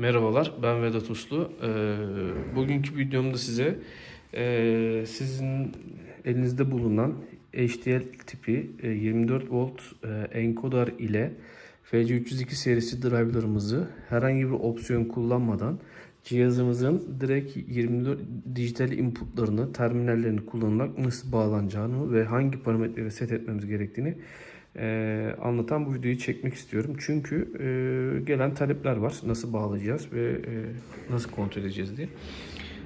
Merhabalar, ben Vedat Uslu. Ee, bugünkü videomda size e, sizin elinizde bulunan HDL tipi e, 24 volt e, encoder ile FC302 serisi driver'ımızı herhangi bir opsiyon kullanmadan cihazımızın direkt 24 dijital inputlarını, terminallerini kullanarak nasıl bağlanacağını ve hangi parametreleri set etmemiz gerektiğini e, anlatan bu videoyu çekmek istiyorum. Çünkü e, gelen talepler var. Nasıl bağlayacağız ve e, nasıl kontrol edeceğiz diye.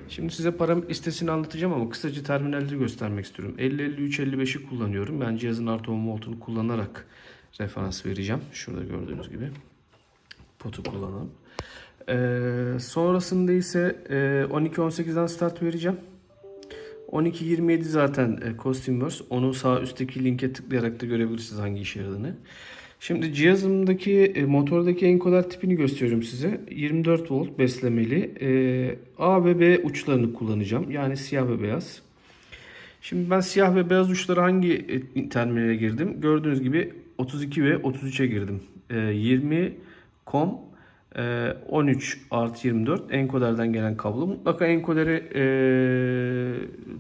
Şimdi size parametre listesini anlatacağım ama kısaca terminalleri göstermek istiyorum. 50-53-55'i kullanıyorum. Ben cihazın artı 10 voltunu kullanarak referans vereceğim. Şurada gördüğünüz gibi. Potu kullanalım. Ee, sonrasında ise e, 12-18'den start vereceğim. 12.27 zaten e, Costimverse. Onu sağ üstteki linke tıklayarak da görebilirsiniz hangi işe yaradığını. Şimdi cihazımdaki e, motordaki enkoder tipini gösteriyorum size. 24 volt beslemeli. E, A ve B uçlarını kullanacağım. Yani siyah ve beyaz. Şimdi ben siyah ve beyaz uçları hangi terminale girdim? Gördüğünüz gibi 32 ve 33'e girdim. E, 20 com e, 13 artı 24 enkoderden gelen kablo. Mutlaka enkoderi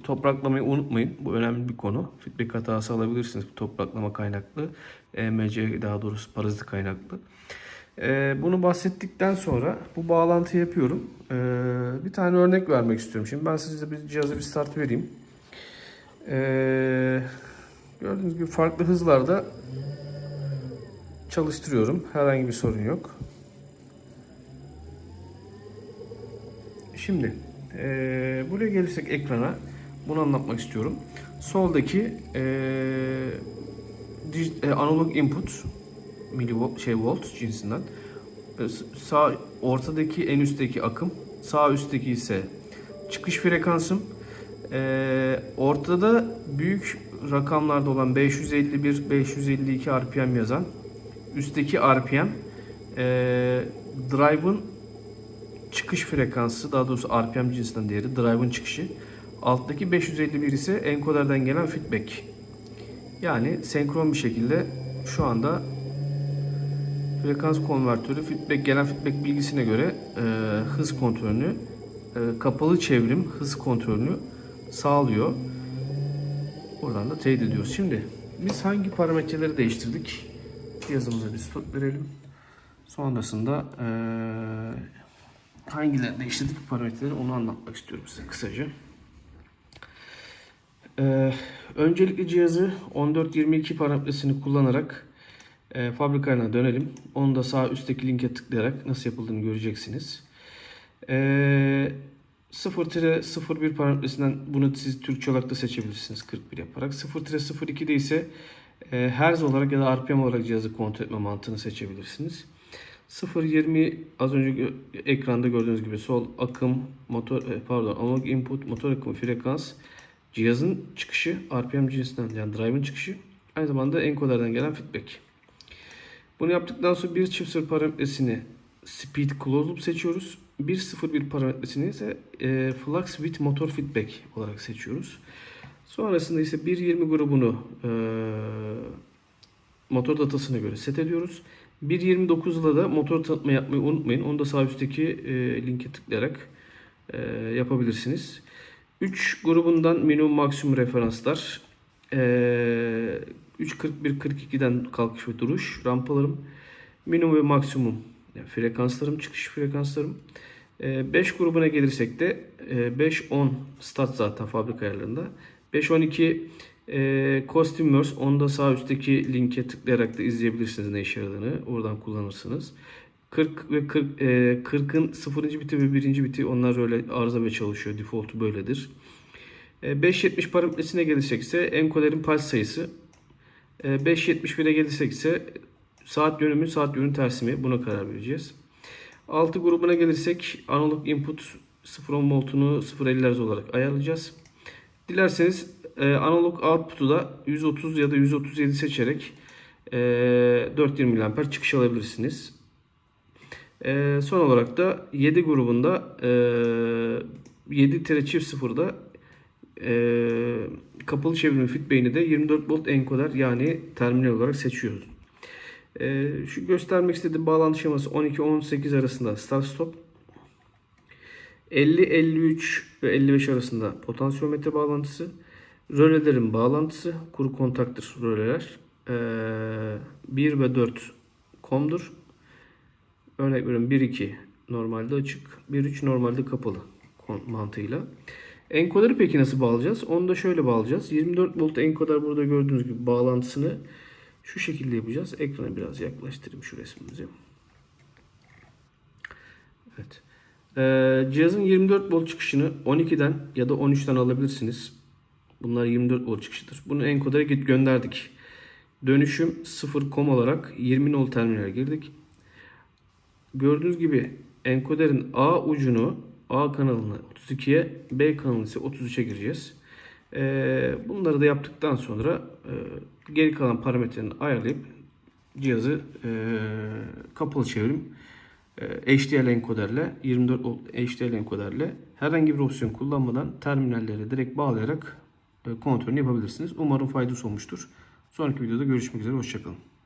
topraklamayı unutmayın. Bu önemli bir konu. Feedback hatası alabilirsiniz topraklama kaynaklı. EMC daha doğrusu parazit kaynaklı. E, bunu bahsettikten sonra bu bağlantı yapıyorum. E, bir tane örnek vermek istiyorum. Şimdi ben size bir cihazı bir start vereyim. E, gördüğünüz gibi farklı hızlarda çalıştırıyorum. Herhangi bir sorun yok. Şimdi buraya gelirsek ekrana bunu anlatmak istiyorum. Soldaki e, analog input milivolt şey volt cinsinden. E, Sağ ortadaki en üstteki akım, sağ üstteki ise çıkış frekansım. Eee, ortada büyük rakamlarda olan 551 552 RPM yazan üstteki RPM eee drive'ın çıkış frekansı daha doğrusu RPM cinsinden değeri drive'ın çıkışı. Alttaki 551 ise encoder'den gelen feedback. Yani senkron bir şekilde şu anda frekans konvertörü feedback gelen feedback bilgisine göre e, hız kontrolünü e, kapalı çevrim hız kontrolünü sağlıyor. Buradan da teyit ediyoruz. Şimdi biz hangi parametreleri değiştirdik? Yazımıza bir stop verelim. Sonrasında eee hangileri değiştirdik parametreleri onu anlatmak istiyorum size kısaca. Ee, öncelikle cihazı 1422 parametresini kullanarak e, fabrikana dönelim. Onu da sağ üstteki linke tıklayarak nasıl yapıldığını göreceksiniz. Ee, 0-01 parametresinden bunu siz Türkçe olarak da seçebilirsiniz 41 yaparak. 0-02'de ise e, Hertz olarak ya da RPM olarak cihazı kontrol etme mantığını seçebilirsiniz. 0.20 az önce ekranda gördüğünüz gibi sol akım motor e, pardon analog input motor akımı frekans cihazın çıkışı RPM cinsinden yani drive'ın çıkışı aynı zamanda encoder'den gelen feedback. Bunu yaptıktan sonra bir çift sıfır parametresini speed closed loop seçiyoruz. 1.01 parametresini ise e, flux with motor feedback olarak seçiyoruz. Sonrasında ise 1.20 grubunu e, motor datasına göre set ediyoruz. 1.29'da da motor tanıtma yapmayı unutmayın. Onu da sağ üstteki e, linke tıklayarak e, yapabilirsiniz. 3 grubundan minimum maksimum referanslar. E, 3.41-42'den kalkış ve duruş rampalarım. Minimum ve maksimum yani frekanslarım, çıkış frekanslarım. 5 grubuna gelirsek de e, 5-10 stat zaten fabrika ayarlarında. 5-12 e, Costimverse onda sağ üstteki linke tıklayarak da izleyebilirsiniz ne işe yaradığını. Oradan kullanırsınız. 40 ve 40 e, 40'ın 0. biti ve 1. biti onlar öyle arıza ve çalışıyor. Default'u böyledir. E, 5.70 parametresine gelirsek ise encoder'in pulse sayısı. E, 5.71'e gelirsek ise saat yönümü saat yönü tersi mi buna karar vereceğiz. 6 grubuna gelirsek analog input 0.10 voltunu 0.50 Hz olarak ayarlayacağız. Dilerseniz e, analog output'u da 130 ya da 137 seçerek e, 420 mAh çıkış alabilirsiniz. E, son olarak da 7 grubunda e, 7 tere çift sıfırda e, kapalı çevrim feedback'ini de 24 volt encoder yani terminal olarak seçiyoruz. Ee, şu göstermek istediğim bağlantı şeması 12-18 arasında start stop. 50-53 ve 55 arasında potansiyometre bağlantısı. Rölelerin bağlantısı kuru kontaktır röleler. Ee, 1 ve 4 komdur. Örnek veriyorum 1-2 normalde açık. 1-3 normalde kapalı mantığıyla. Enkodarı peki nasıl bağlayacağız? Onu da şöyle bağlayacağız. 24 volt enkodar burada gördüğünüz gibi bağlantısını şu şekilde yapacağız. Ekrana biraz yaklaştırayım şu resmimizi. Evet. Ee, cihazın 24 volt çıkışını 12'den ya da 13'ten alabilirsiniz. Bunlar 24 volt çıkışıdır. Bunu enkodara git gönderdik. Dönüşüm 0 kom olarak 20 nol terminale girdik. Gördüğünüz gibi enkoderin A ucunu A kanalını 32'ye, B kanalını ise 33'e gireceğiz. Ee, bunları da yaptıktan sonra e, geri kalan parametrelerini ayarlayıp cihazı e, kapalı çevrim e, HDL enkoderle 24 volt HDL enkoderle herhangi bir opsiyon kullanmadan terminallere direkt bağlayarak kontrolünü yapabilirsiniz. Umarım faydası olmuştur. Sonraki videoda görüşmek üzere. Hoşçakalın.